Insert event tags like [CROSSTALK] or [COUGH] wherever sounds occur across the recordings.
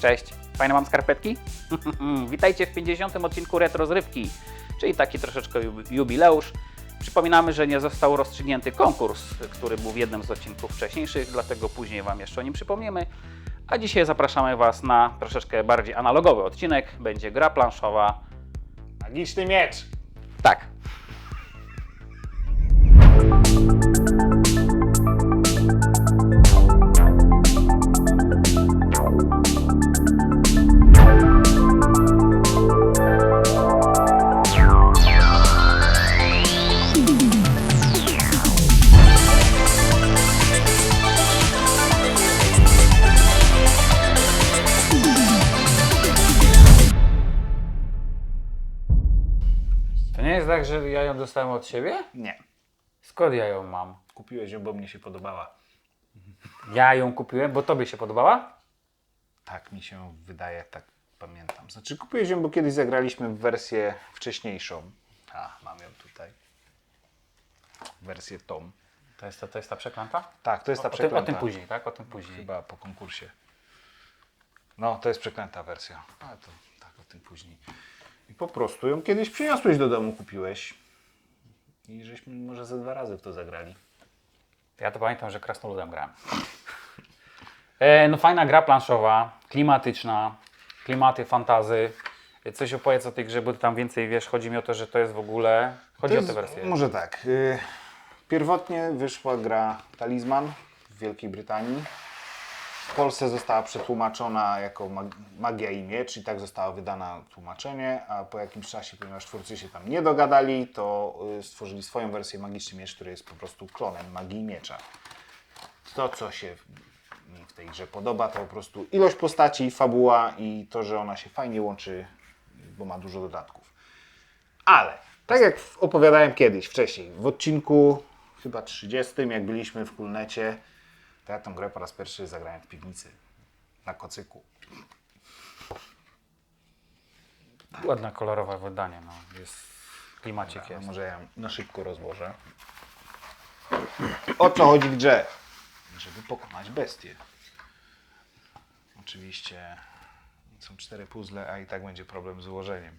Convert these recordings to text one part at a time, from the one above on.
Cześć, fajne mam skarpetki? [LAUGHS] Witajcie w 50. odcinku Retro Zrywki, czyli taki troszeczkę jub- jubileusz. Przypominamy, że nie został rozstrzygnięty konkurs, który był w jednym z odcinków wcześniejszych, dlatego później Wam jeszcze o nim przypomniemy. A dzisiaj zapraszamy Was na troszeczkę bardziej analogowy odcinek. Będzie gra planszowa. Magiczny miecz! Tak. Tak, że ja ją dostałem od siebie? Nie. Skąd ja ją mam? Kupiłeś ją, bo mnie się podobała. Ja ją kupiłem, bo tobie się podobała? Tak mi się wydaje, tak pamiętam. Znaczy kupiłeś ją, bo kiedyś zagraliśmy w wersję wcześniejszą. A, mam ją tutaj. Wersję Tom. To jest, ta- to jest ta przeklęta? Tak, to jest ta o, tym, przeklęta. o tym później, tak? O tym później. Chyba po konkursie. No, to jest przeklęta wersja. Ale to tak, o tym później. I po prostu ją kiedyś przyniosłeś do domu, kupiłeś. I żeśmy może ze dwa razy w to zagrali. Ja to pamiętam, że krasnoludem grałem. E, no fajna gra planszowa, klimatyczna, klimaty, fantazy. Coś opowiedz o tej grze, bo ty tam więcej wiesz. Chodzi mi o to, że to jest w ogóle... Chodzi To o tę jest- wersję. Może tak. y, Pierwotnie wyszła gra Talizman w Wielkiej Brytanii. W Polsce została przetłumaczona jako mag- Magia i Miecz i tak zostało wydane tłumaczenie, a po jakimś czasie, ponieważ twórcy się tam nie dogadali, to y, stworzyli swoją wersję Magiczny Miecz, który jest po prostu klonem Magii i Miecza. To, co się mi w tej grze podoba, to po prostu ilość postaci, fabuła i to, że ona się fajnie łączy, bo ma dużo dodatków. Ale, tak jak opowiadałem kiedyś, wcześniej, w odcinku chyba 30, jak byliśmy w Kulnecie, to ja tę grę po raz pierwszy zagrałem w piwnicy, na kocyku. Ładne, kolorowe wydanie. No. Jest klimacik Dobra, jest. może ja na szybko rozłożę. O co chodzi w grze? Żeby pokonać bestię. Oczywiście są cztery puzzle, a i tak będzie problem z ułożeniem.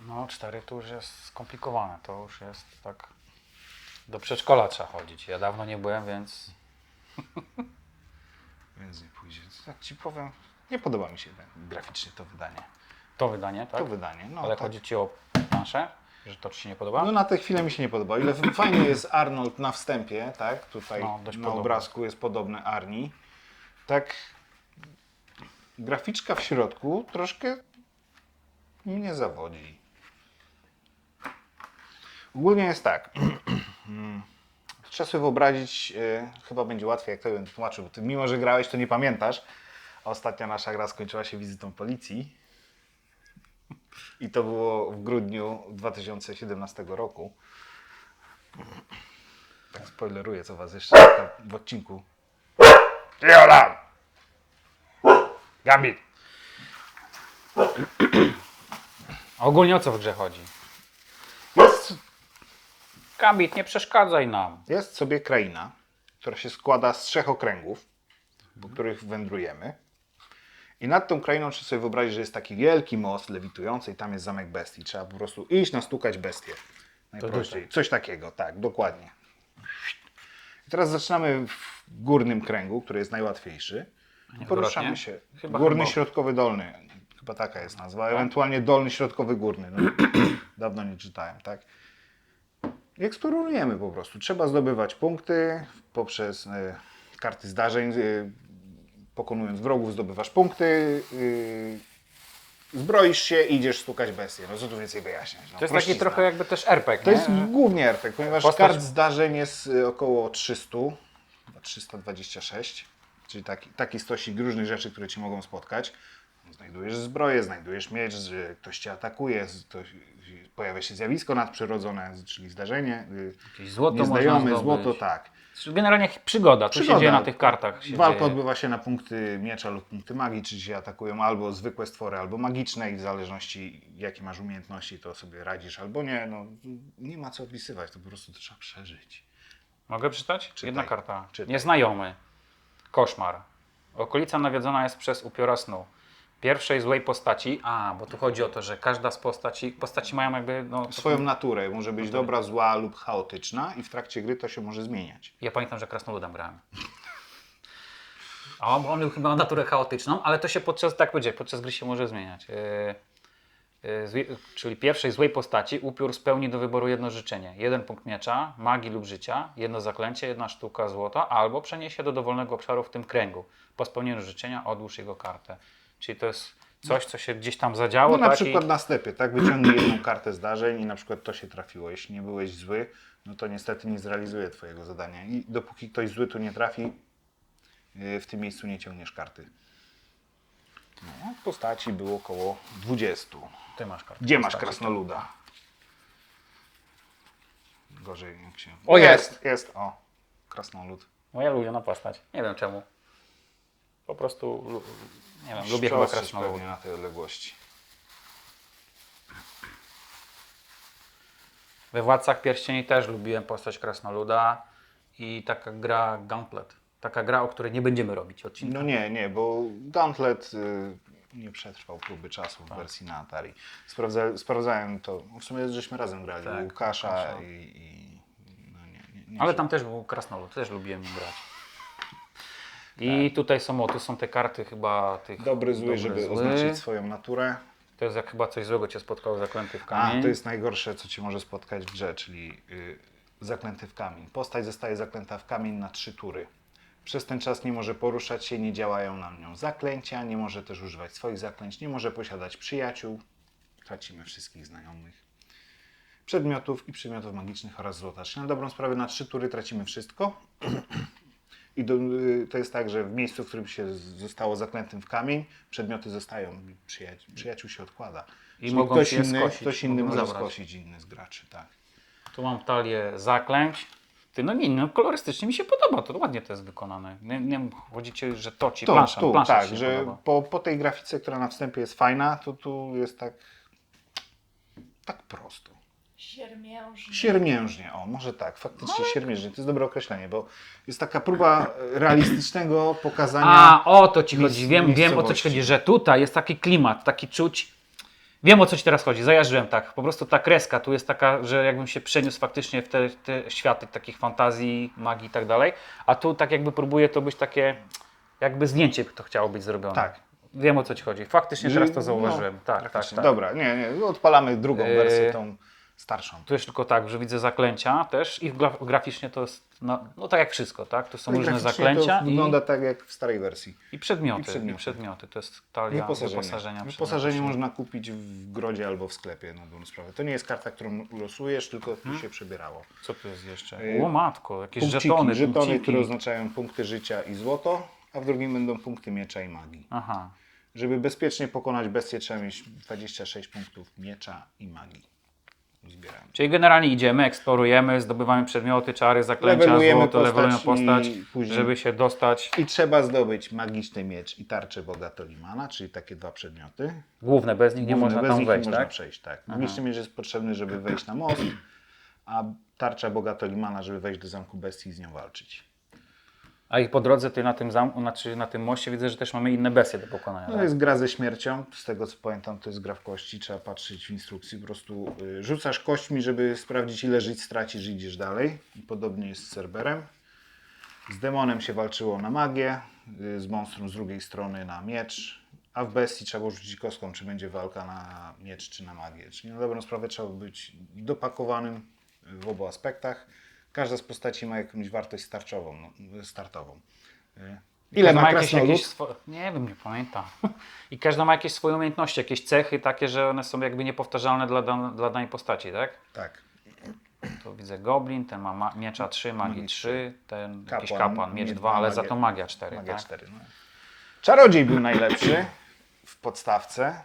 No, cztery to już jest skomplikowane. To już jest tak... Do przedszkola trzeba chodzić. Ja dawno nie byłem, więc... [LAUGHS] Więc nie pójdzie. Tak ci powiem, nie podoba mi się graficznie to wydanie. To wydanie, tak? To wydanie. No, Ale tak. chodzi ci o planszę? Że to ci się nie podoba? No na tę chwilę mi się nie podoba. Ile [LAUGHS] fajnie jest Arnold na wstępie, tak? Tutaj No, dość na podobny. obrazku jest podobny Arni. Tak graficzka w środku troszkę mnie zawodzi. Ogólnie jest tak. [CLEARS THROAT] Trzeba sobie wyobrazić, e, chyba będzie łatwiej, jak to będę tłumaczył, ty mimo, że grałeś, to nie pamiętasz. Ostatnia nasza gra skończyła się wizytą policji. I to było w grudniu 2017 roku. Tak spoileruję, co was jeszcze w odcinku. Jola! Gambit! [CLEARS THROAT] Ogólnie o co w grze chodzi? Gambit, nie przeszkadzaj nam. jest sobie kraina, która się składa z trzech okręgów, po których wędrujemy. I nad tą krainą trzeba sobie wyobrazić, że jest taki wielki most lewitujący i tam jest zamek bestii. Trzeba po prostu iść, nastukać bestię. Najprościej. Coś takiego, tak, dokładnie. I teraz zaczynamy w górnym kręgu, który jest najłatwiejszy. I poruszamy się. Chyba Górny, chyba. środkowy, dolny. Chyba taka jest nazwa. Ewentualnie dolny, środkowy, górny. No, [CLEARS THROAT] dawno nie czytałem, tak? Eksplorujemy po prostu. Trzeba zdobywać punkty poprzez y, karty zdarzeń. Y, pokonując wrogów, zdobywasz punkty. Y, zbroisz się i idziesz stukać bestię. No co tu więcej wyjaśniać? No, To jest taki trochę jakby też RPG, To nie? jest głównie RPG, ponieważ Postać- kart zdarzeń jest y, około 300, chyba 326, czyli taki, taki stosik różnych rzeczy, które Ci mogą spotkać. Znajdujesz zbroję, znajdujesz miecz, że ktoś Cię atakuje, z- ktoś, pojawia się zjawisko nadprzyrodzone, czyli zdarzenie, y, Jakieś złoto nieznajome, można złoto, tak. Generalnie przygoda, tu się dzieje na tych kartach. Walka dzieje. odbywa się na punkty miecza lub punkty magii, czy się atakują albo zwykłe stwory, albo magiczne i w zależności jakie masz umiejętności, to sobie radzisz albo nie. No, nie ma co opisywać, to po prostu trzeba przeżyć. Mogę przeczytać? Czytaj. Jedna karta. Czytaj. Nieznajomy. Koszmar. Okolica nawiedzona jest przez upiora snu. Pierwszej złej postaci, a, bo tu chodzi o to, że każda z postaci, postaci mają jakby, no, Swoją naturę. Może być dobra, zła lub chaotyczna i w trakcie gry to się może zmieniać. Ja pamiętam, że krasnoludem grałem. A on, on chyba naturę chaotyczną, ale to się podczas, tak powiedzieć, podczas gry się może zmieniać. Yy, yy, czyli pierwszej złej postaci upiór spełni do wyboru jedno życzenie. Jeden punkt miecza, magii lub życia, jedno zaklęcie, jedna sztuka złota, albo przeniesie do dowolnego obszaru w tym kręgu. Po spełnieniu życzenia odłóż jego kartę. Czyli to jest coś, co się gdzieś tam zadziało. No na tak? przykład I, na stepie, tak? Wyciągnij jedną kartę zdarzeń i na przykład to się trafiło. Jeśli nie byłeś zły, no to niestety nie zrealizuje Twojego zadania. I dopóki ktoś zły tu nie trafi, yy, w tym miejscu nie ciągniesz karty. No, postaci było około 20. ty masz kartę. Gdzie masz postaci. krasnoluda? Gorzej jak się... O, jest! Jest, o. Krasnolud. Moja ulubiona postać. Nie wiem czemu. Po prostu, nie wiem, lubię chyba krasnolud. na tej odległości. We Władcach Pierścieni też lubiłem postać Krasnoluda i taka gra Gauntlet. Taka gra, o której nie będziemy robić odcinka. No nie, nie, bo Gauntlet y, nie przetrwał próby czasu w Tak. wersji na Atari. Sprawdza, sprawdzałem to, w sumie żeśmy razem grali, Tak, Łukasza Łukasza. i... i no nie, nie, nie Ale tam też był Krasnolud, też lubiłem grać. I tutaj są, o, tu są te karty chyba tych... Dobry, zły, żeby zły. oznaczyć swoją naturę. To jest jak chyba coś złego cię spotkało zaklęty w A, kamień. to jest najgorsze, co Cię może spotkać w grze, czyli y, zaklęty w kamień. Postać zostaje zaklęta w kamień na trzy tury. Przez ten czas nie może poruszać się, nie działają na nią zaklęcia, nie może też używać swoich zaklęć, nie może posiadać przyjaciół. Tracimy wszystkich znajomych. Przedmiotów i przedmiotów magicznych oraz złota. Czyli na dobrą sprawę na trzy tury tracimy wszystko. [CLEARS THROAT] I do, y, to jest tak, że w miejscu, w którym się zostało zaklętym w kamień, przedmioty zostają, przyjaciół, przyjaciół się odkłada. I Czyli mogą ktoś się inny, skosić, ktoś inny może zabrać. skosić inny z graczy, tak. Tu mam talię zaklęć. Ty, no nie, no kolorystycznie mi się podoba, to ładnie to jest wykonane. Nie, nie wiem, chodzi ci, że to ci Tu, plansza, tu plansza tak, że po, po tej grafice, która na wstępie jest fajna, to tu jest tak tak prosto. Siermiężny. Siermiężnie, o może tak, faktycznie No siermiężnie, to jest dobre określenie, bo jest taka próba realistycznego pokazania A, o to ci chodzi. Wiem, wiem o co ci chodzi, że tutaj jest taki klimat, taki czuć. Wiem o co ci teraz chodzi, zajarzyłem tak. Po prostu ta kreska tu jest taka, że jakbym się przeniósł faktycznie w te, te światy takich fantazji, magii i tak dalej. A tu tak jakby próbuje to być takie, jakby zdjęcie to chciało być zrobione. Tak. Wiem o co ci chodzi. Faktycznie teraz to no, zauważyłem. tak, tak, Faktycznie. tak. Dobra, nie, nie, odpalamy drugą Yy, wersję, tą starszą. Tu jest tylko tak, że widzę zaklęcia też i gra graficznie to jest, no, no tak jak wszystko, tak? Tu są No różne zaklęcia to i, wygląda tak jak w starej wersji. i, przedmioty, i przedmioty. I przedmioty. To jest talia wyposażenia. Wyposażenie można kupić w grodzie albo w sklepie na dobrą sprawę. To nie jest karta, którą losujesz, tylko Hmm? tu się przebierało. Co tu jest jeszcze? Yy, O matko, jakieś Punkciki, żetony, żetony punkciki. które oznaczają punkty życia i złoto, a w drugim będą punkty miecza i magii. Aha. Żeby bezpiecznie pokonać bestię, trzeba mieć 26 punktów miecza i magii. Zbieramy. Czyli generalnie idziemy, eksplorujemy, zdobywamy przedmioty, czary, zaklęcia, Levelujemy złoto, levelujemy postać i później- żeby się dostać. I trzeba zdobyć magiczny miecz i tarczę Boga Tolimana, czyli takie dwa przedmioty. Główne, bez nich nie Główne, można bez tam nich wejść, nie można tak? przejść, tak. Magiczny miecz jest potrzebny, żeby wejść na most, a tarcza Boga Tolimana, żeby wejść do zamku bestii i z nią walczyć. A i po drodze ty na tym zamku, znaczy na tym moście widzę, że też mamy inne bestie do pokonania. No tak? to jest gra ze śmiercią, z tego co pamiętam to jest gra w kości, trzeba patrzeć w instrukcji, po prostu y, rzucasz kośćmi, żeby sprawdzić ile żyć stracisz i idziesz dalej. I podobnie jest z Cerberem. Z demonem się walczyło na magię, y, z monstrum z drugiej strony na miecz, a w bestii trzeba było rzucić kostką, czy będzie walka na miecz, czy na magię. Czyli na dobrą sprawę trzeba być dopakowanym w obu aspektach. Każda z postaci ma jakąś wartość starczową, no, startową. Y, Ile ma jakieś, jakieś swo... Nie wiem, nie pamiętam. [LAUGHS] I każda ma jakieś swoje umiejętności, jakieś cechy takie, że one są jakby niepowtarzalne dla, dan- dla danej postaci, tak? Tak. Tu widzę goblin, ten ma ma miecza 3, magii Magii 3, ten jakiś Kapłan, kapłan, miecz nie 2, dwa, ale magia- za to magia 4, Magia tak? 4. No. Czarodziej był najlepszy w podstawce.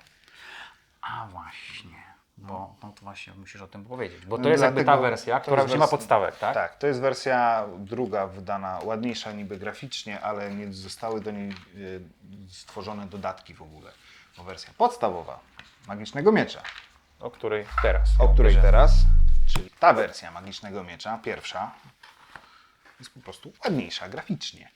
A właśnie, bo no to właśnie musisz o tym powiedzieć, bo to jest jakby ta wersja, która już nie ma podstawek, tak? Tak, to jest wersja druga wydana, ładniejsza niby graficznie, ale nie zostały do niej y, stworzone dodatki w ogóle. Bo wersja podstawowa Magicznego Miecza, O której teraz. o której Że- teraz, czyli ta wersja Magicznego Miecza, pierwsza, jest po prostu ładniejsza graficznie.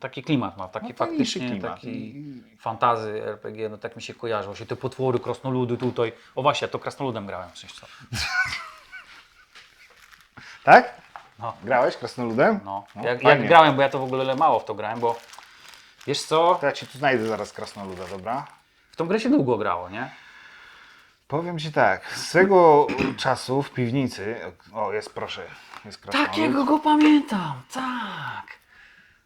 Taki klimat ma, taki No, faktycznie klimat. taki fantazy RPG, no tak mi się kojarzą. Się te potwory, krasnoludy tutaj. O właśnie, to krasnoludem grałem coś co. [LAUGHS] Tak? No. Grałeś krasnoludem? No. No, jak, jak grałem, bo ja to w ogóle mało w to grałem, bo wiesz co, To ja ci tu znajdę zaraz krasnoluda, dobra? w tą grę się długo grało, nie? Powiem ci tak, z tego czasu w piwnicy, o jest proszę, jest krasnolud. Takiego go pamiętam, tak.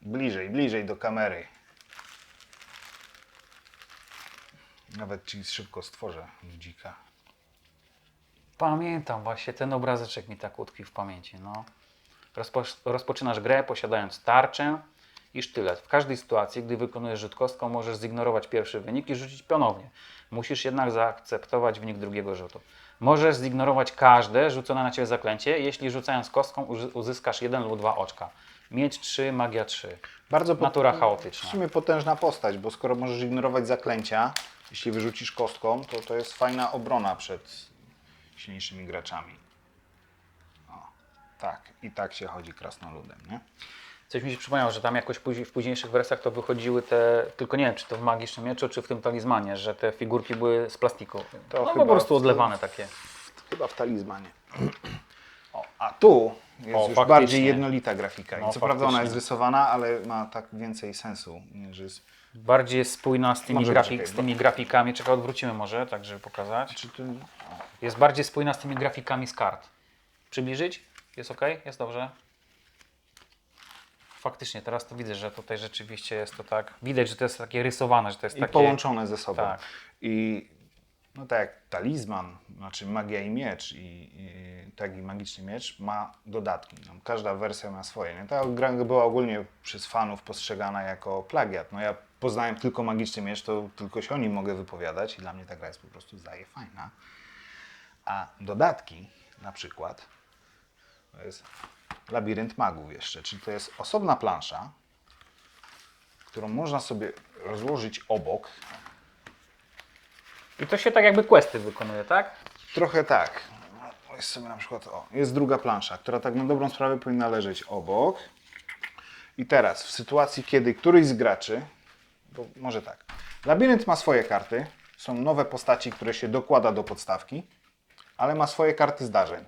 Bliżej, bliżej do kamery. Nawet ci szybko stworzę ludzika. Pamiętam właśnie, ten obrazeczek mi tak utkwił w pamięci, no. Rozpo, rozpoczynasz grę posiadając tarczę i sztylet. W każdej sytuacji, gdy wykonujesz rzut kostką, możesz zignorować pierwszy wynik i rzucić ponownie. Musisz jednak zaakceptować wynik drugiego rzutu. Możesz zignorować każde rzucone na Ciebie zaklęcie, jeśli rzucając kostką uzy- uzyskasz jeden lub dwa oczka. Mieć 3, magia 3. Bardzo Natura W chaotyczna. sumie potężna postać, bo skoro możesz ignorować zaklęcia, jeśli wyrzucisz kostką, to to jest fajna obrona przed silniejszymi graczami. O, tak, i tak się chodzi krasnoludem, nie? Coś mi się przypomniało, że tam jakoś później, w późniejszych wersjach to wychodziły te, tylko nie wiem, czy to w Magicznym Mieczu, czy w tym talizmanie, że te figurki były z plastiku. To no chyba po prostu w- odlewane takie. Chyba w talizmanie. [CLEARS THROAT] O, a tu jest O, już faktycznie. bardziej jednolita grafika. I No, co prawda ona faktycznie. jest rysowana, ale ma tak więcej sensu. Że jest... Bardziej jest spójna z tymi, grafik, z tymi grafikami. Czekaj, odwrócimy może, tak żeby pokazać. Jest bardziej spójna z tymi grafikami z kart. Przybliżyć? Jest ok? Jest dobrze? Faktycznie, teraz to widzę, że tutaj rzeczywiście jest to tak. Widać, że to jest takie rysowane, że to jest I takie. połączone ze sobą. Tak. I no tak jak talizman, znaczy magia i miecz, i, i tak i magiczny miecz ma dodatki. No, każda wersja ma swoje. Nie? Ta gra była ogólnie przez fanów postrzegana jako plagiat. No ja poznałem tylko magiczny miecz, to tylko się o nim mogę wypowiadać i dla mnie ta gra jest po prostu zdaje fajna. A dodatki na przykład to jest labirynt magów jeszcze, czyli to jest osobna plansza, którą można sobie rozłożyć obok I to się tak jakby questy wykonuje, tak? Trochę tak. No, Jest sobie na przykład, o, jest druga plansza, która tak na dobrą sprawę powinna leżeć obok. I teraz, w sytuacji, kiedy któryś z graczy, bo może tak, labirynt ma swoje karty, są nowe postaci, które się dokłada do podstawki, ale ma swoje karty zdarzeń.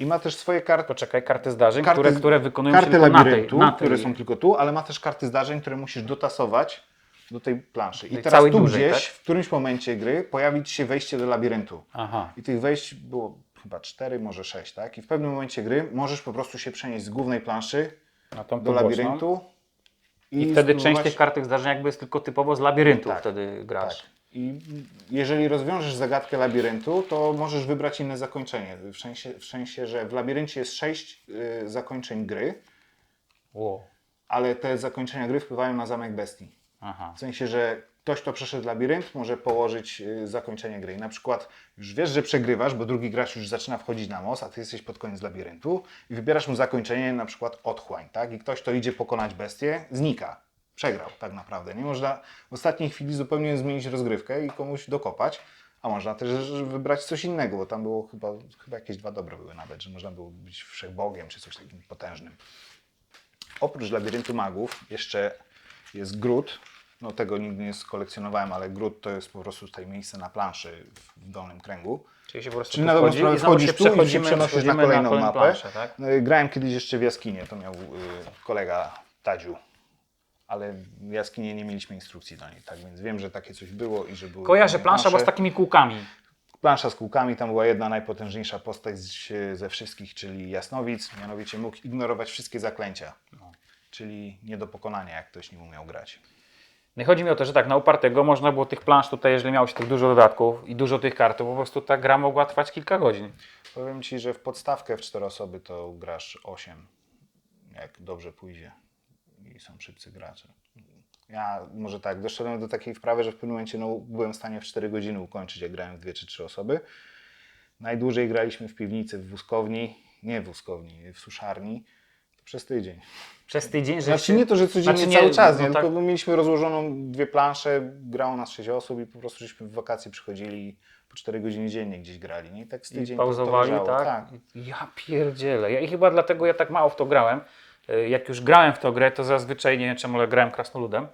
I ma też swoje karty, Poczekaj, karty zdarzeń, karty, które, które wykonują karty się tylko na tej, na tej. które są tylko tu, ale ma też karty zdarzeń, które musisz dotasować do tej planszy. I Tej teraz całej tu dużej, gdzieś, tak? w którymś momencie gry, pojawi ci się wejście do labiryntu. Aha. I tych wejść było chyba cztery, może sześć, tak? I w pewnym momencie gry możesz po prostu się przenieść z głównej planszy Na tą do poboczną. labiryntu. I wtedy część spróbować- tych kartek zdarzeń jakby jest tylko typowo z labiryntu Tak, wtedy grasz. Tak. I jeżeli rozwiążesz zagadkę labiryntu, to możesz wybrać inne zakończenie. W sensie, w sensie że w labiryncie jest sześć y, zakończeń gry, Wow. ale te zakończenia gry wpływają na zamek bestii. Aha. W sensie, że ktoś, kto przeszedł labirynt, może położyć y, zakończenie gry. I na przykład już wiesz, że przegrywasz, bo drugi gracz już zaczyna wchodzić na most, a ty jesteś pod koniec labiryntu i wybierasz mu zakończenie, na przykład otchłań, tak? I ktoś, kto idzie pokonać bestię, znika. Przegrał tak naprawdę. Nie można w ostatniej chwili zupełnie zmienić rozgrywkę i komuś dokopać, a można też wybrać coś innego, bo tam było chyba, chyba jakieś dwa dobre były nawet, że można było być wszechbogiem czy coś takim potężnym. Oprócz labiryntu magów jeszcze jest gród. No tego nigdy nie skolekcjonowałem, ale gród to jest po prostu tutaj miejsce na planszy w dolnym kręgu. Czyli się po prostu Czyli na dobrą sprawę wchodzisz tu i się przenosisz na kolejną kolejną mapę. planszę, tak? I Grałem kiedyś jeszcze w jaskinię, to miał y, kolega Tadziu. Ale w jaskini nie mieliśmy instrukcji do niej, tak więc wiem, że takie coś było i że były Kojarzę plansza, bo z takimi kółkami. Plansza z kółkami, tam była jedna najpotężniejsza postać ze wszystkich, czyli Jasnowic, mianowicie mógł ignorować wszystkie zaklęcia. No. Czyli nie do pokonania, jak ktoś nie umiał grać. No i chodzi mi o to, że tak, na upartego można było tych plansz tutaj, jeżeli miało się tych dużo dodatków i dużo tych kart, to po prostu ta gra mogła trwać kilka godzin. Powiem Ci, że w podstawkę w cztery osoby to grasz 8, jak dobrze pójdzie i są szybcy gracze. Ja może tak, doszedłem do takiej wprawy, że w pewnym momencie no, byłem w stanie w 4 godziny ukończyć, jak grałem w dwie czy trzy osoby. Najdłużej graliśmy w piwnicy, w wózkowni, nie w wózkowni, w suszarni, przez tydzień. Przez tydzień, że Znaczy nie to, że codziennie Znaczy nie, cały czas, no nie, tak. tylko mieliśmy rozłożoną dwie plansze, grało nas 6 osób i po prostu żeśmy w wakacje przychodzili po 4 godziny dziennie gdzieś grali. Nie? I tak z I tydzień to- to pauzowali, leżało, tak? Ja pierdzielę. Ja, I chyba dlatego ja tak mało w to grałem, y, jak już grałem w tę grę, to zazwyczaj, nie wiem czemu, ale grałem krasnoludem.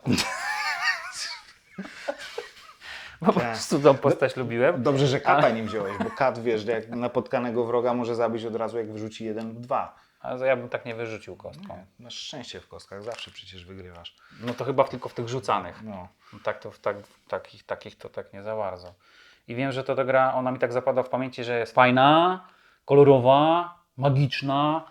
Bo [LAUGHS] po prostu tą postać lubiłem. Dobrze, że kata nie wziąłeś, bo kat, wiesz, jak napotkanego wroga może zabić od razu, jak wyrzuci jeden lub dwa. Ale ja bym tak nie wyrzucił kostką. Nie, masz szczęście w kostkach, zawsze przecież wygrywasz. No to chyba tylko w tych rzucanych. No. No tak to tak, takich, takich to tak nie za bardzo. I wiem, że to ta gra, ona mi tak zapada w pamięci, że jest fajna, kolorowa, magiczna,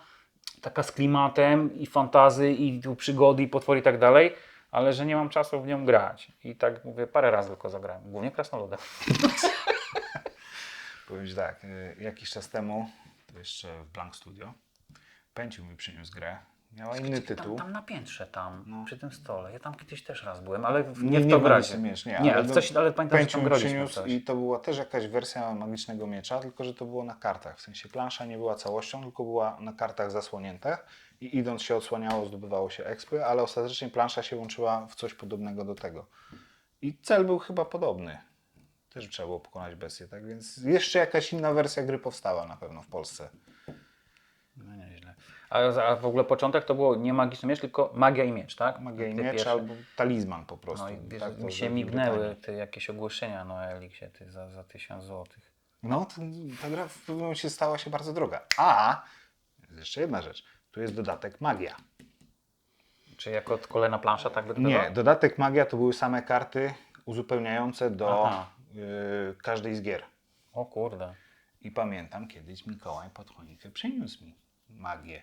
taka z klimatem i fantazy i tu przygody i potwory i tak dalej, ale że nie mam czasu w nią grać. I tak mówię, parę razy tylko zagrałem, głównie krasnoludem. [LAUGHS] Powiem tak, y, jakiś czas temu, to jeszcze w Blank Studio, Pęciu mi przyniósł grę. Miała inny tytuł. Tam, tam na piętrze, tam, No. przy tym stole. Ja tam kiedyś też raz byłem, ale w, Nie- nie, w nie to tym miecz, nie, nie ale ale, coś, ale pamiętam, że tam mi graliśmy przyniósł coś. i to była też jakaś wersja magicznego miecza, tylko że to było na kartach. W sensie plansza nie była całością, tylko była na kartach zasłoniętych i idąc się odsłaniało, zdobywało się expy, ale ostatecznie plansza się łączyła w coś podobnego do tego. I cel był chyba podobny. Też trzeba było pokonać bestię, tak więc jeszcze jakaś inna wersja gry powstała na pewno w Polsce. No nieźle. A, a w ogóle początek to było nie magiczny miecz, tylko magia i miecz, tak? Magia i miecz pierwsze. albo talizman po prostu. No i wiesz, tak mi się mignęły te jakieś ogłoszenia na Eliksie ty za, za 1000 złotych. No, ta gra w pewnym momencie stała się bardzo droga. A, jest jeszcze jedna rzecz. Tu jest dodatek magia. Czy jako kolejna plansza tak wygląda? Nie, dodatek magia to były same karty uzupełniające do y, każdej z gier. O kurde. I pamiętam kiedyś Mikołaj pod choinkę przyniósł mi magię.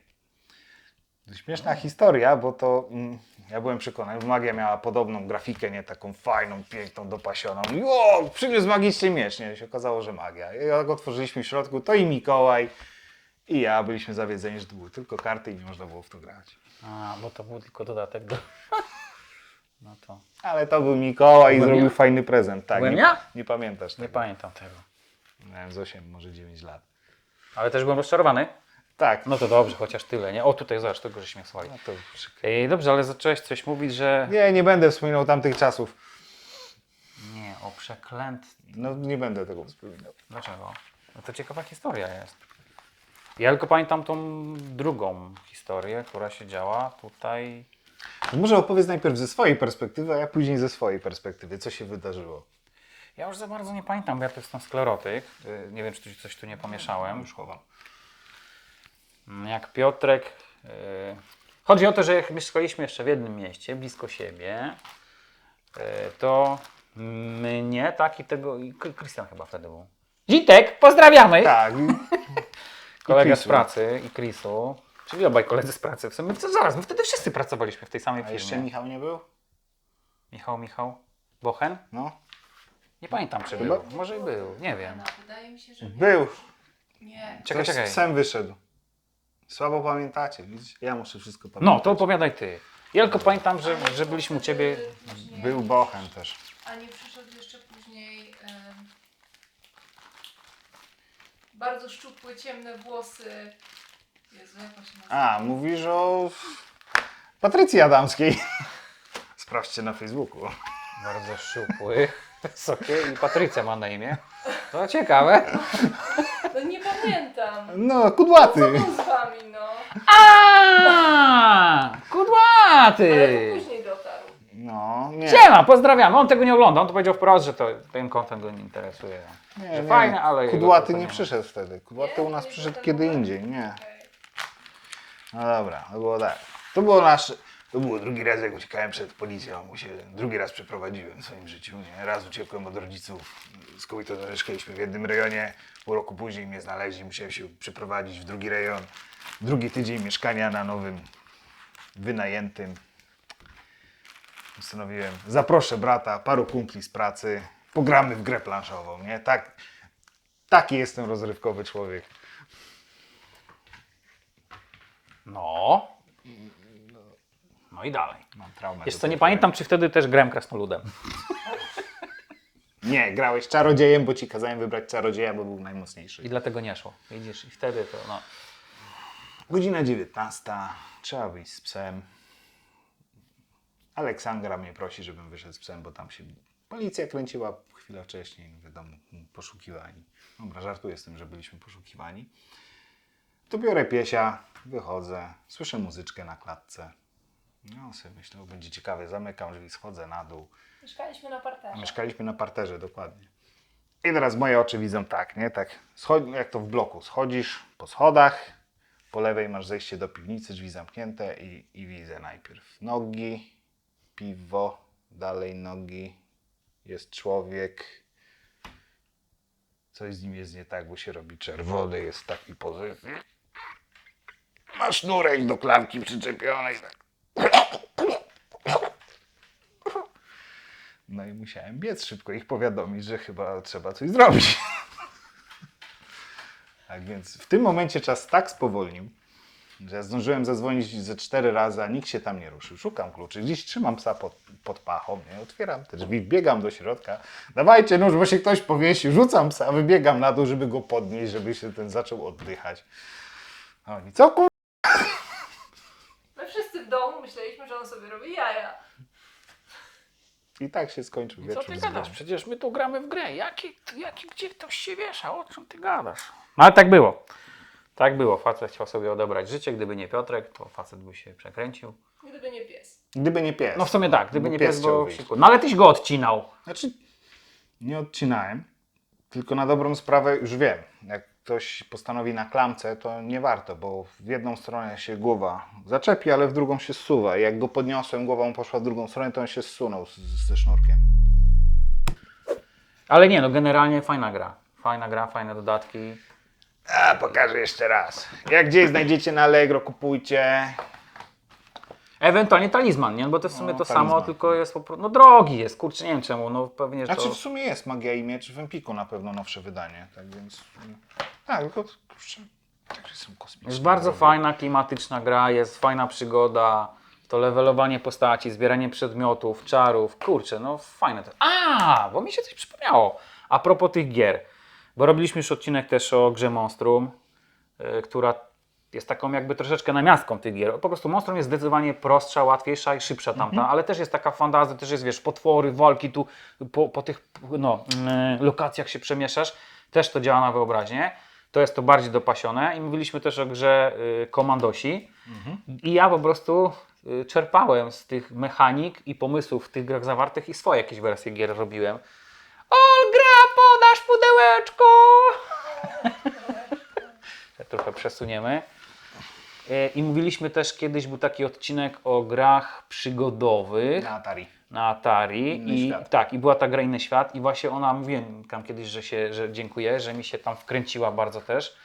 Śmieszna historia, bo to mm, ja byłem przekonany, że magia miała podobną grafikę, nie taką fajną, piękną, dopasioną. I o, przyniósł magiczny miecz. Nie, się okazało, że magia. I jak otworzyliśmy w środku, to i Mikołaj, i ja byliśmy zawiedzeni, że to były tylko karty i nie można było w to grać. A, bo to był tylko dodatek do... [LAUGHS] No to... Ale to był Mikołaj i Byłem zrobił ja? fajny prezent. Tak, Byłem nie, ja? nie pamiętasz Nie tego. pamiętam tego. Miałem z 8, może 9 lat. Ale też byłem rozczarowany. Tak, No to dobrze, chociaż tyle, nie? O, tutaj zobacz, tego żeśmy słuchali. no to. Ej, dobrze, ale zacząłeś coś mówić, że... Nie, nie będę wspominał tamtych czasów. Nie, o przeklęt... No nie będę tego wspominał. Dlaczego? No to ciekawa historia jest. Ja tylko pamiętam tą drugą historię, która się działa tutaj. To może opowiedz najpierw ze swojej perspektywy, a ja później ze swojej perspektywy, co się wydarzyło. Ja już za bardzo nie pamiętam, bo ja to jestem sklerotyk. Y, Nie wiem, czy coś tu nie pomieszałem. Już chowam. Mm, Jak Piotrek. y, Chodzi o to, że jak mieszkaliśmy jeszcze w jednym mieście, blisko siebie, y, to mnie, tak i tego. i Kry- Krystian chyba wtedy był. Zitek, pozdrawiamy! Tak, [LAUGHS] Kolega z pracy i Chrisu. Czyli obaj koledzy z pracy. W sumie zaraz, my wtedy wszyscy pracowaliśmy w tej samej a firmie. jeszcze Michał nie był? Michał, Michał. Bochen? No, Nie pamiętam, czy Chyba- był. Może i był, nie wiem. Wydaje mi się, że nie. był. nie. Czekaj, Ktoś czekaj. z psem wyszedł. Słabo pamiętacie, widzisz? Ja muszę wszystko No, pamiętać. to opowiadaj ty. Ja tylko pamiętam, że, że byliśmy u ciebie. Później- Był Bochen też. A nie przyszedł jeszcze później em, bardzo szczupłe, ciemne włosy. Jezu, jak on się nazywa? A, mówisz o Patrycji Adamskiej. [LAUGHS] Sprawdźcie na Facebooku. Bardzo szczupły, wysokie i Patrycja ma na imię. To ciekawe. No nie pamiętam. No, Co kudłaty. no? A, Ale kudłaty! to później dotarł. No, nie. Siema, pozdrawiamy. On tego nie ogląda. On to powiedział wprost, że to, ten content go nie interesuje. Nie, że nie. fajne, ale. jego Kudłaty nie ma. przyszedł wtedy. Kudłaty u nas przyszedł kiedy indziej, nie. No dobra, to było tak. To było nasze. To było drugi raz, jak uciekałem przed policją. Mu się drugi raz przeprowadziłem w swoim życiu. Nie? Raz uciekłem od rodziców. Z kobietą mieszkaliśmy w jednym rejonie. Pół roku później mnie znaleźli. Musiałem się przeprowadzić w drugi rejon. Drugi tydzień mieszkania na nowym, wynajętym. Postanowiłem, zaproszę brata, paru kumpli z pracy. Pogramy w grę planszową, nie? Tak, taki jestem rozrywkowy człowiek. No. No i dalej. Mam traumę. Wiesz do co, nie tej pamiętam, czy wtedy też grałem krasnoludem. Nie, grałeś czarodziejem, bo ci kazałem wybrać czarodzieja, bo był najmocniejszy. I dlatego nie szło. Widzisz, i wtedy to no. Godzina 19, trzeba wyjść z psem. Aleksandra mnie prosi, żebym wyszedł z psem, bo tam się policja kręciła chwilę wcześniej, wiadomo, poszukiwani. Dobra, żartuję z tym, że byliśmy poszukiwani. to biorę piesia, wychodzę, słyszę muzyczkę na klatce. No sobie myślę, będzie ciekawe, zamykam drzwi, schodzę na dół. Mieszkaliśmy na parterze. mieszkaliśmy na parterze, dokładnie. I teraz moje oczy widzą tak, nie? Tak, jak to w bloku. Schodzisz po schodach, po lewej masz zejście do piwnicy, drzwi zamknięte i, i widzę najpierw nogi, piwo, dalej nogi, jest człowiek. Coś z nim jest nie tak, bo się robi czerwony, jest w takiej pozycji. Ma sznurek do klamki przyczepionej. Tak. No i musiałem biec szybko ich powiadomić, że chyba trzeba coś zrobić. Tak więc w tym momencie czas tak spowolnił, że ja zdążyłem zadzwonić ze cztery razy, a nikt się tam nie ruszył. Szukam kluczy, gdzieś trzymam psa pod, pod pachą, nie? otwieram te drzwi, biegam do środka. Dawajcie nóż, bo się ktoś powiesi. Rzucam psa, wybiegam na dół, żeby go podnieść, żeby się ten zaczął oddychać. A oni, co kur... My wszyscy w domu myśleliśmy, że on sobie robi jaja. I tak się skończył Co wieczór ty z gadasz? grą. Przecież my tu gramy w grę. Jaki, jaki, gdzie ktoś się wiesza? O czym ty gadasz? No ale tak było. Tak było. Facet chciał sobie odebrać życie. Gdyby nie Piotrek, to facet by się przekręcił. Gdyby nie pies. Gdyby nie pies. No w sumie tak, gdyby Bo nie pies chciał bo wyjść. No ale tyś go odcinał. Znaczy, nie odcinałem, tylko na dobrą sprawę już wiem. Jak ktoś postanowi na klamce, to nie warto, bo w jedną stronę się głowa zaczepi, ale w drugą się zsuwa. I jak go podniosłem, głowa mu poszła w drugą stronę, to on się zsunął z, z, ze sznurkiem. Ale nie, no generalnie fajna gra. Fajna gra, fajne dodatki. A, pokażę jeszcze raz. Jak gdzieś znajdziecie na Allegro, kupujcie. Ewentualnie talizman, nie? Bo to w sumie No, to talizman. samo, tylko jest po prostu, no drogi jest, kurczę, nie wiem czemu, no pewnie, że Znaczy to... w sumie jest Magia i Miecz w Empiku na pewno nowsze wydanie, tak więc... mm, Tak, tylko kurczę, takie są kosmiczne. Jest bardzo fajna, klimatyczna gra, jest fajna przygoda, to levelowanie postaci, zbieranie przedmiotów, czarów, kurczę, no fajne to. A, bo mi się coś przypomniało. A propos tych gier, bo robiliśmy już odcinek też o grze Monstrum, y, która jest taką jakby troszeczkę namiastką tych gier. Po prostu Monstrum jest zdecydowanie prostsza, łatwiejsza i szybsza tamta, ale też jest taka fantazja, też jest, wiesz, potwory, walki tu po, po tych no, mm, lokacjach się przemieszasz. Też to działa na wyobraźnię. To jest to bardziej dopasione. I mówiliśmy też o grze y, Komandosi. I ja po prostu y, czerpałem z tych mechanik i pomysłów w tych grach zawartych i swoje jakieś wersje gier robiłem. Olgra, podasz pudełeczko! [LAUGHS] Trochę przesuniemy. E, I mówiliśmy też kiedyś, był taki odcinek o grach przygodowych Na Atari. na Atari Inny i świat. tak, i była ta gra Inny Świat i właśnie ona, mówiłem tam kiedyś, że się, że dziękuję, że mi się tam wkręciła bardzo też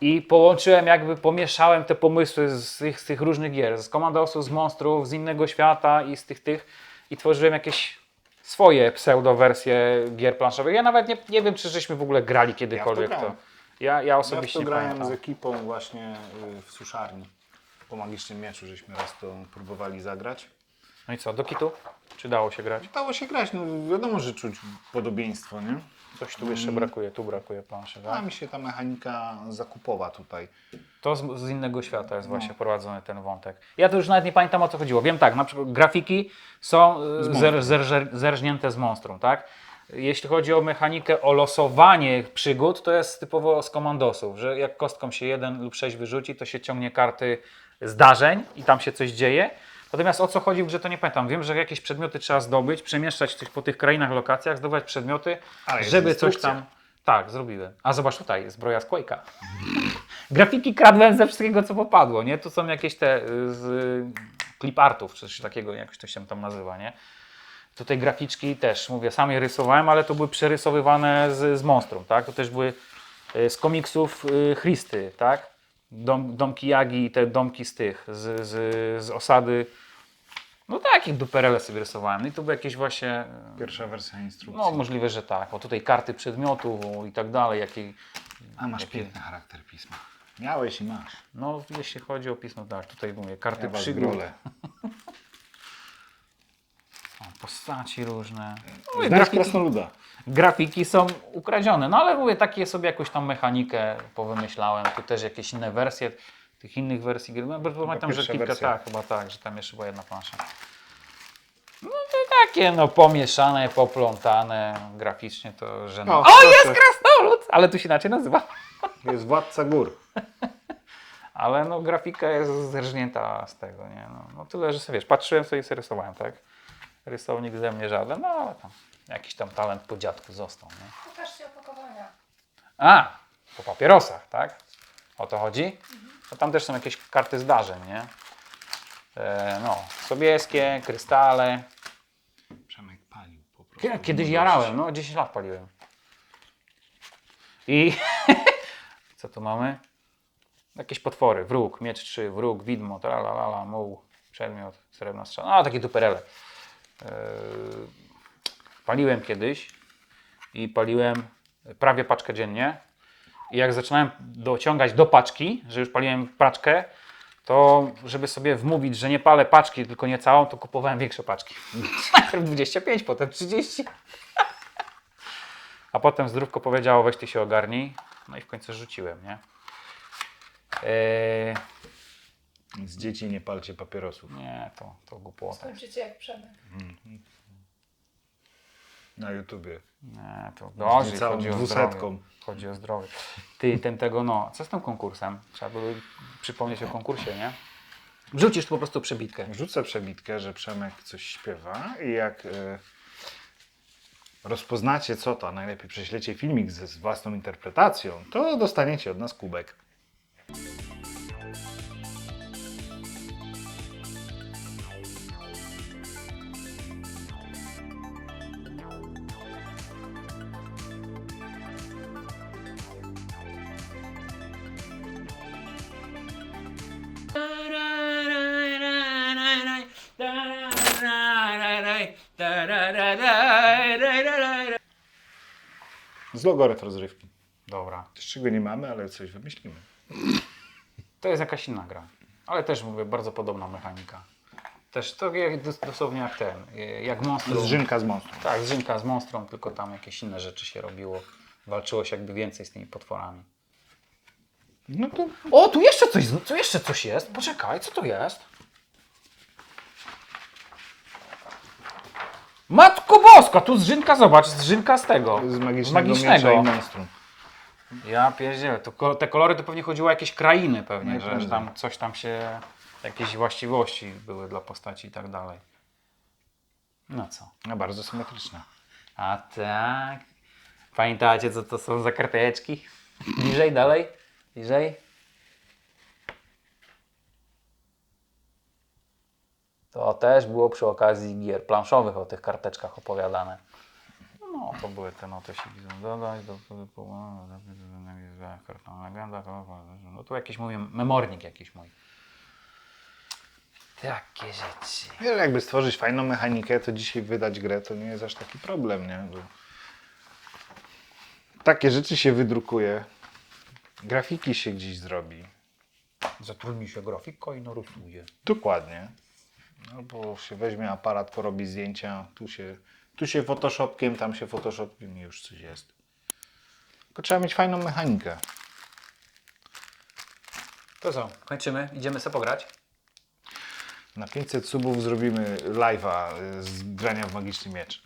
i połączyłem jakby, pomieszałem te pomysły z tych, z tych różnych gier, z Komandosów, z Monstrów, z Innego Świata i z tych tych i tworzyłem jakieś swoje pseudo-wersje gier planszowych. Ja nawet nie, nie wiem, czy żeśmy w ogóle grali kiedykolwiek Ja to to. Ja, ja Ja osobiście to nie grałem pamiętam. z ekipą właśnie y, w suszarni. Po magicznym mieczu żeśmy raz to próbowali zagrać. No i co, do kitu? Czy dało się grać? Dało się grać, no wiadomo, że czuć podobieństwo, nie? Coś tu jeszcze brakuje, tu brakuje planszy, A tak? mi się ta mechanika zakupowa tutaj. To z, z innego świata jest właśnie prowadzony ten wątek. Ja to już nawet nie pamiętam o co chodziło. Wiem tak, na przykład grafiki są e, zer, zer, zerżnięte z monstrum, tak? Jeśli chodzi o mechanikę, o losowanie przygód, to jest typowo z komandosów, że jak kostką się jeden lub sześć wyrzuci, to się ciągnie karty zdarzeń i tam się coś dzieje. Natomiast o co chodzi w grze, to nie pamiętam. Wiem, że jakieś przedmioty trzeba zdobyć, przemieszczać tych, po tych krainach, lokacjach, zdobywać przedmioty, żeby coś tam... Tak, zrobiłem. A zobacz tutaj, zbroja z Quake'a. [LAUGHS] Grafiki kradłem ze wszystkiego, co popadło, nie? Tu są jakieś te y, z y, clip artów, czy coś takiego, jak to się tam nazywa, nie? Tutaj graficzki też, mówię, sam je rysowałem, ale to były przerysowywane z, z Monstrum, tak? To też były y, z komiksów Christy, tak? Dom, domki Jagi i te domki z tych, z, z, z osady. No takich duperele sobie rysowałem. No i to były jakieś właśnie... y, Pierwsza wersja instrukcji. No możliwe, że tak, bo tutaj karty przedmiotów i tak dalej, jakie... A masz jakie- piękny charakter pisma. Miałeś i masz. No, jeśli chodzi o pismo, tak, tutaj mówię, karty Ja przygód, [LAUGHS] o, postaci różne. No, Znasz krasnoluda. Grafiki są ukradzione, no ale mówię, takie sobie jakąś tam mechanikę powymyślałem, tu też jakieś inne wersje tych innych wersji gry, no, bo pamiętam, że kilka, wersja. tak, chyba tak, że tam jeszcze była jedna plansza. No to takie, no pomieszane, poplątane, graficznie to, że no... O, jest krasnolud! Ale tu się inaczej nazywa. [LAUGHS] Jest władca gór. [LAUGHS] Ale no grafika jest zerżnięta z tego, nie? No, no tyle, że sobie wiesz, patrzyłem sobie i sobie rysowałem, tak? Rysownik ze mnie żaden, no ale tam jakiś tam talent po dziadku został, nie? Pokażcie opakowania. A, po papierosach, tak? O to chodzi? To tam też są jakieś karty zdarzeń, nie? E, no, sobieskie, krystale. Przemek palił po prostu. Kie- Kiedyś jarałem, no 10 lat paliłem. I [LAUGHS] co tu mamy? Jakieś potwory, wróg, miecz 3, wróg, widmo, tralalala, muł, przedmiot, srebrna strzała, a takie duperele. Yy, paliłem kiedyś i paliłem prawie paczkę dziennie. I jak zaczynałem dociągać do paczki, że już paliłem paczkę, to żeby sobie wmówić, że nie palę paczki, tylko nie całą, to kupowałem większe paczki. [LAUGHS] Najpierw 25, potem 30. A potem zdrówko powiedziało, weź ty się ogarnij. No i w końcu rzuciłem, nie? Eee, Z dzieci nie palcie papierosów. nie, to, to głupota. Skończycie jak Przemek. Na YouTubie. Nie, to gorzej, niecałą chodzi o dwusetką. zdrowie. Chodzi o zdrowie. Ty, ten tego, no, co z tym konkursem? Trzeba by przypomnieć o konkursie, nie? Wrzucisz tu po prostu przebitkę. Rzucę przebitkę, że Przemek coś śpiewa i jak e, rozpoznacie co to, a najlepiej prześlecie filmik ze z własną interpretacją, to dostaniecie od nas kubek. Z logo retrozrywki. Dobra. Z czego nie mamy, ale coś wymyślimy. To jest jakaś inna gra. Ale też mówię, bardzo podobna mechanika. Też to jak, dos- dosłownie jak ten, jak monstrum. Zrzynka z monstrum. Tak, zrzynka z monstrum, tylko tam jakieś inne rzeczy się robiło. Walczyło się jakby więcej z tymi potworami. No to O, tu jeszcze coś, tu jeszcze coś jest. Poczekaj, co to jest? Matko Boska, tu zrzynka, zobacz, zrzynka z tego. z magicznego, Z magicznego. miecza i monstrum. Ja pierdzielę, to ko- te kolory to pewnie chodziło o jakieś krainy pewnie, że, tam coś tam się, jakieś właściwości były dla postaci i tak dalej. No co? No bardzo symetryczne. A tak. Pamiętacie, co to są za karteczki? Bliżej, dalej? Bliżej? To też było przy okazji gier planszowych o tych karteczkach opowiadane. No, to były te noty się widzą. Dodać do kartona legenda. No tu jakiś mówię, memornik jakiś mój. Takie rzeczy. Wiesz, jakby stworzyć fajną mechanikę, to dzisiaj wydać grę to nie jest aż taki problem, nie? Bo takie rzeczy się wydrukuje, grafiki się gdzieś zrobi. Zatrudni się grafika i narysuje. Dokładnie. Albo się weźmie aparat, porobi zdjęcia, tu się, tu się photoshopkiem, tam się photoshopkiem i już coś jest. Tylko trzeba mieć fajną mechanikę. To co? Kończymy? Idziemy sobie pograć? Na 500 subów zrobimy live'a y, z grania w Magiczny Miecz.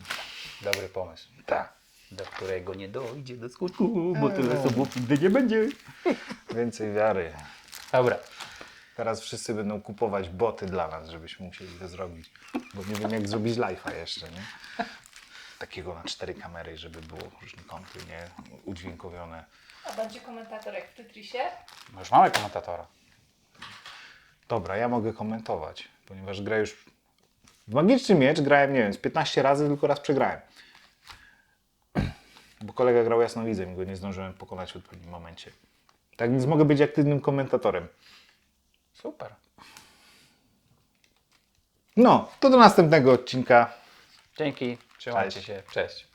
Dobry pomysł. Tak. Do którego nie dojdzie do skutku, bo tyle subów nigdy nie będzie. Więcej wiary. Dobra. Teraz wszyscy będą kupować boty dla nas, żebyśmy musieli to zrobić. Bo nie wiem, jak zrobić live'a jeszcze, nie? Takiego na cztery kamery, żeby było różne kąty, nie? Udźwiękowione. A będzie komentator jak w Tetrisie? No już mamy komentatora. Dobra, ja mogę komentować, ponieważ grę już... W Magiczny Miecz grałem, nie wiem, z 15 razy, tylko raz przegrałem. [CLEARS THROAT] Bo kolega grał jasnowidzem i go nie zdążyłem pokonać w odpowiednim momencie. Tak więc mogę być aktywnym komentatorem. Super. No, to do następnego odcinka. Dzięki. Trzymajcie Cześć. się. Cześć.